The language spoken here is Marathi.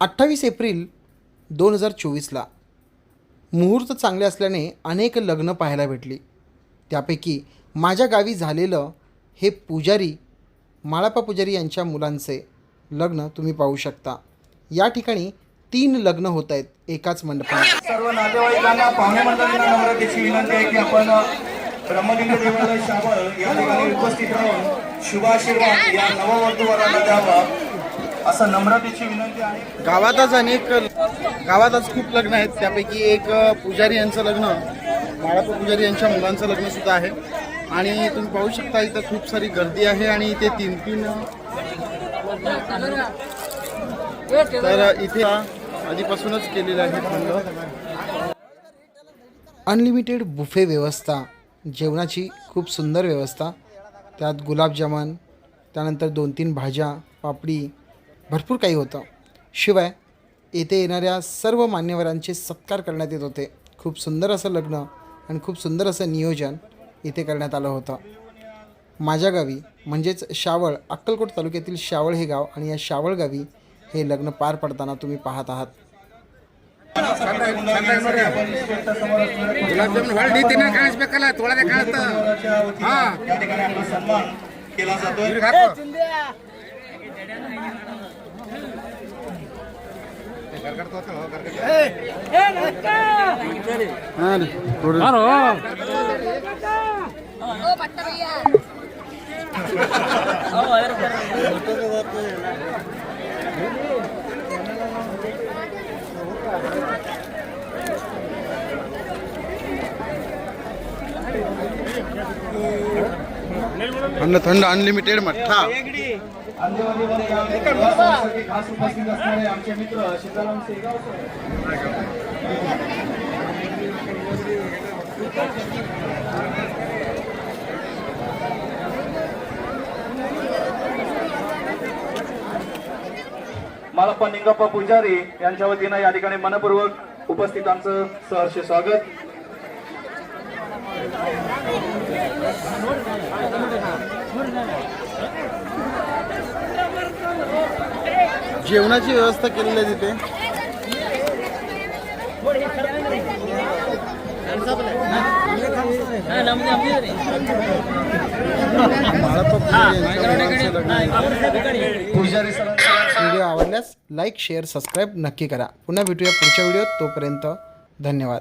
अठ्ठावीस एप्रिल दोन हजार चोवीसला. मुहूर्त चांगले असल्याने अनेक लग्न पाहायला भेटली. त्यापैकी माझ्या गावी झालेलं हे पुजारी माळापा पुजारी यांच्या मुलांचे लग्न तुम्ही पाहू शकता. या ठिकाणी तीन लग्न होत आहेत एकाच मंडपात. सर्व नातेवाईकांना पाहुणे मंडळांना नम्रतेची विनंती आहे की आपण ब्रह्मलिंग देवालय शाबळ या ठिकाणी उपस्थित राहून शुभाशीर्वाद या नववधूवरांना द्यावा असं नम्रतेची विनंती आहे. गावातच अनेक गावातच खूप लग्न आहेत. त्यापैकी एक पुजारी यांचं लग्न बाळाप्पा पुजारी यांच्या मुलांचं लग्न सुद्धा आहे. आणि तुम्ही पाहू शकता इथं खूप सारी गर्दी आहे आणि इथे तीन तीन तर इथे आधीपासूनच केलेलं आहे थंड. अनलिमिटेड बुफे व्यवस्था जेवणाची खूप सुंदर व्यवस्था. त्यात गुलाबजामन त्यानंतर दोन तीन भाज्या पापडी भरपूर काही होतं. शिवाय येथे येणाऱ्या सर्व मान्यवरांचे सत्कार करण्यात येत होते. खूप सुंदर असं लग्न आणि खूप सुंदर असं नियोजन इथे करण्यात आलं होतं. माझ्या गावी म्हणजेच शावळ अक्कलकोट तालुक्यातील शावळ हे गाव आणि या शावळ गावी हे लग्न पार पडताना तुम्ही पाहत आहात. केला जातोय हां थोडं Oh, bateria. थंड थंड अनलिमिटेड मठ्ठा. मालप्पा निंगप्पा पुजारी यांच्या वतीनं या ठिकाणी मनपूर्वक उपस्थितांचं सहर्ष स्वागत. जेवणाची व्यवस्था केलेली आहे तिथे. व्हिडिओ आवडल्यास लाईक शेअर सबस्क्राईब नक्की करा. पुन्हा भेटूया पुढच्या व्हिडिओत. तोपर्यंत धन्यवाद.